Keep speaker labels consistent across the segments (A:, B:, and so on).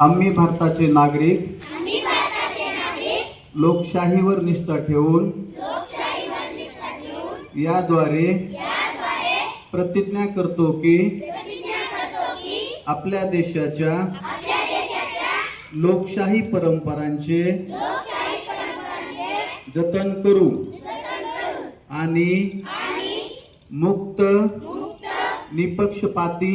A: आम्ही भारताचे नागरिक. लोकशाहीवर निष्ठा ठेवून. याद्वारे प्रतिज्ञा करतो की आपल्या देशाच्या लोकशाही परंपरांचे जतन करू आणि मुक्त निपक्षपाती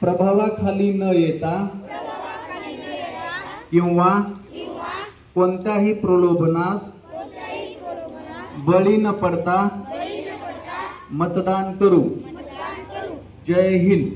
A: प्रभावाखाली न येता किंवा कोणत्याही प्रलोभनास बळी न पडता मतदान करू. जय हिंद.